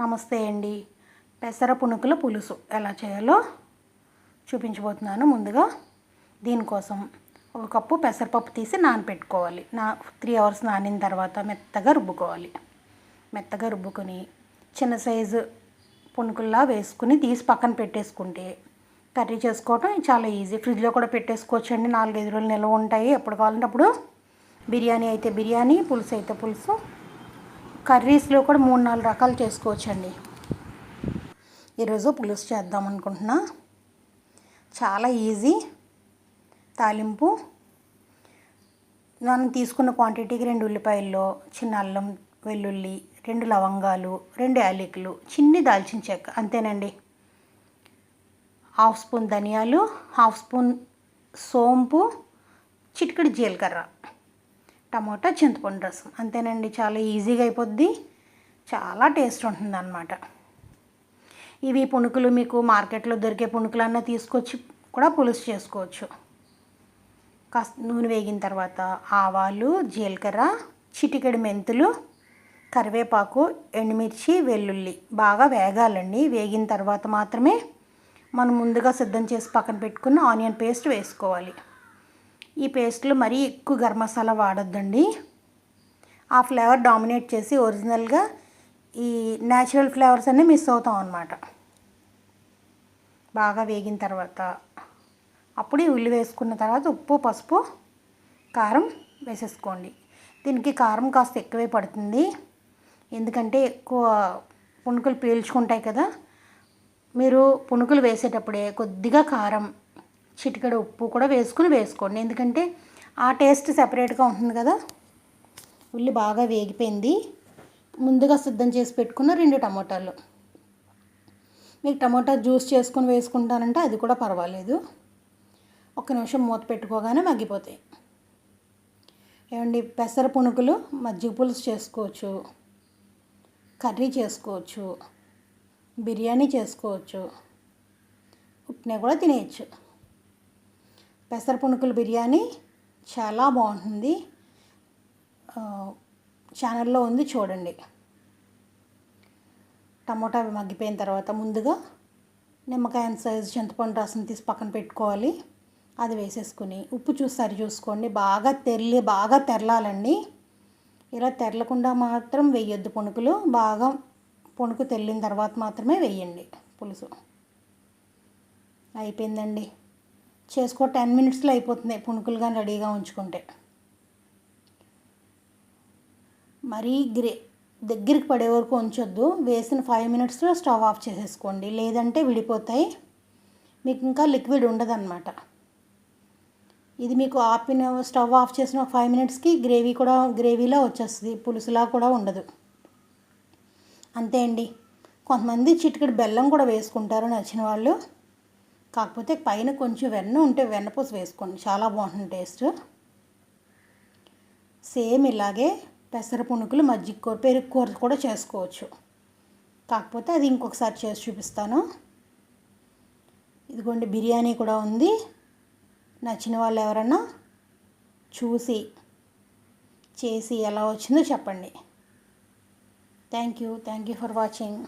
నమస్తే అండి. పెసర పునుకుల పులుసు ఎలా చేయాలో చూపించబోతున్నాను ముందుగా. దీనికోసం ఒక కప్పు పెసరపప్పు తీసి నానపెట్టుకోవాలి. నా త్రీ అవర్స్ నానిన తర్వాత మెత్తగా రుబ్బుకోవాలి. మెత్తగా రుబ్బుకొని చిన్న సైజు పునుకుల్లా వేసుకుని తీసి పక్కన పెట్టేసుకుంటే కర్రీ చేసుకోవటం చాలా ఈజీ. ఫ్రిడ్జ్లో కూడా పెట్టేసుకోవచ్చు అండి. నాలుగైదు రోజులు నిల్వ ఉంటాయి. ఎప్పుడు కావాలంటే అప్పుడు. బిర్యానీ అయితే బిర్యానీ పులుసు అయితే పులుసు. కర్రీస్లో కూడా మూడు నాలుగు రకాలు చేసుకోవచ్చండి. ఈరోజు పులుసు చేద్దాం అనుకుంటున్నా. చాలా ఈజీ. తాలింపు. మనం తీసుకున్న క్వాంటిటీకి రెండు ఉల్లిపాయల్లో చిన్న అల్లం వెల్లుల్లి రెండు లవంగాలు రెండు యాలకులు చిన్ని దాల్చిన చెక్క అంతేనండి. హాఫ్ స్పూన్ ధనియాలు హాఫ్ స్పూన్ సోంపు చిటికడి జీలకర్ర. టమోటా చింతపండు రసం. అంతేనండి చాలా ఈజీగా అయిపోద్ది. చాలా టేస్ట్ ఉంటుంది అనమాట ఇవి పునుకులు మీకు మార్కెట్లో దొరికే పునుకులన్నా తీసుకొచ్చి కూడా పులుసు చేసుకోవచ్చు. కాస్త నూనె వేగిన తర్వాత ఆవాలు జీలకర్ర చిటికెడు మెంతులు కరివేపాకు ఎండుమిర్చి వెల్లుల్లి. బాగా వేగాలండి. వేగిన తర్వాత మాత్రమే మనం ముందుగా సిద్ధం చేసి పక్కన పెట్టుకున్న ఆనియన్ పేస్ట్ వేసుకోవాలి. ఈ పేస్ట్లో మరీ ఎక్కువ గరం మసాలా వాడొద్దండి. ఆ ఫ్లేవర్ డామినేట్ చేసి ఒరిజినల్గా ఈ న్యాచురల్ ఫ్లేవర్స్ అన్నీ మిస్ అవుతాం అన్నమాట. బాగా వేగిన తర్వాత అప్పుడు ఉల్లి వేసుకున్న తర్వాత ఉప్పు పసుపు కారం వేసేసుకోండి. దీనికి కారం కాస్త ఎక్కువే పడుతుంది. ఎందుకంటే ఎక్కువ పుణుకులు పీల్చుకుంటాయి కదా. మీరు పునుకులు వేసేటప్పుడే కొద్దిగా కారం చిటికెడు ఉప్పు కూడా వేసుకుని వేసుకోండి. ఎందుకంటే ఆ టేస్ట్ సెపరేట్గా ఉంటుంది కదా. ఉల్లి బాగా వేగిపోయింది. ముందుగా సిద్ధం చేసి పెట్టుకున్న రెండు టమోటాలు. మీకు టమోటా జ్యూస్ చేసుకొని వేసుకుంటానంటే అది కూడా పర్వాలేదు. ఒక నిమిషం మూత పెట్టుకోగానే మగ్గిపోతాయి. ఏమండి? పెసర పునుకులు మజ్జిగ పులుసు చేసుకోవచ్చు. కర్రీ చేసుకోవచ్చు. బిర్యానీ చేసుకోవచ్చు. ఉప్నే కూడా తినేయచ్చు. పెసర పునుకులు బిర్యానీ చాలా బాగుంటుంది. ఛానల్లో ఉంది చూడండి. టమోటా మగ్గిపోయిన తర్వాత ముందుగా నిమ్మకాయ సైజ్ చింతపండు రసం తీసి పక్కన పెట్టుకోవాలి. అది వేసేసుకుని ఉప్పు చూసి సరి చూసుకోండి. బాగా తెరలి బాగా తెరలాలండి. ఇలా తెరలకుండా మాత్రం వేయొద్దు పునుకులు. బాగా పునుకు తెల్లిన తర్వాత మాత్రమే వేయండి పులుసు. అయిపోయిందండి. చేసుకో టెన్ మినిట్స్లో అయిపోతున్నాయి పునుకులు కానీ రెడీగా ఉంచుకుంటే. మరీ గ్రే దగ్గరికి పడే వరకు ఉంచొద్దు. వేసిన ఫైవ్ మినిట్స్లో స్టవ్ ఆఫ్ చేసేసుకోండి. లేదంటే విడిపోతాయి. మీకు ఇంకా లిక్విడ్ ఉండదన్నమాట. ఇది మీకు ఆపిన స్టవ్ ఆఫ్ చేసిన ఫైవ్ మినిట్స్కి గ్రేవీ కూడా గ్రేవీలా వచ్చేస్తుంది. పులుసులా కూడా ఉండదు. అంతే అండి. కొంతమంది చిటికెడు బెల్లం కూడా వేసుకుంటారు నచ్చిన వాళ్ళు. కాకపోతే పైన కొంచెం వెన్న ఉంటే వెన్నపూస వేసుకోండి. చాలా బాగుంటుంది టేస్ట్. సేమ్ ఇలాగే పెసర పునుకులు మజ్జిగ కూర పెరుగు కూర కూడా చేసుకోవచ్చు. కాకపోతే అది ఇంకొకసారి చేసి చూపిస్తాను. ఇదిగోండి బిర్యానీ కూడా ఉంది. నచ్చిన వాళ్ళు ఎవరన్నా చూసి చేసి ఎలా వచ్చిందో చెప్పండి. Thank you thank you for watching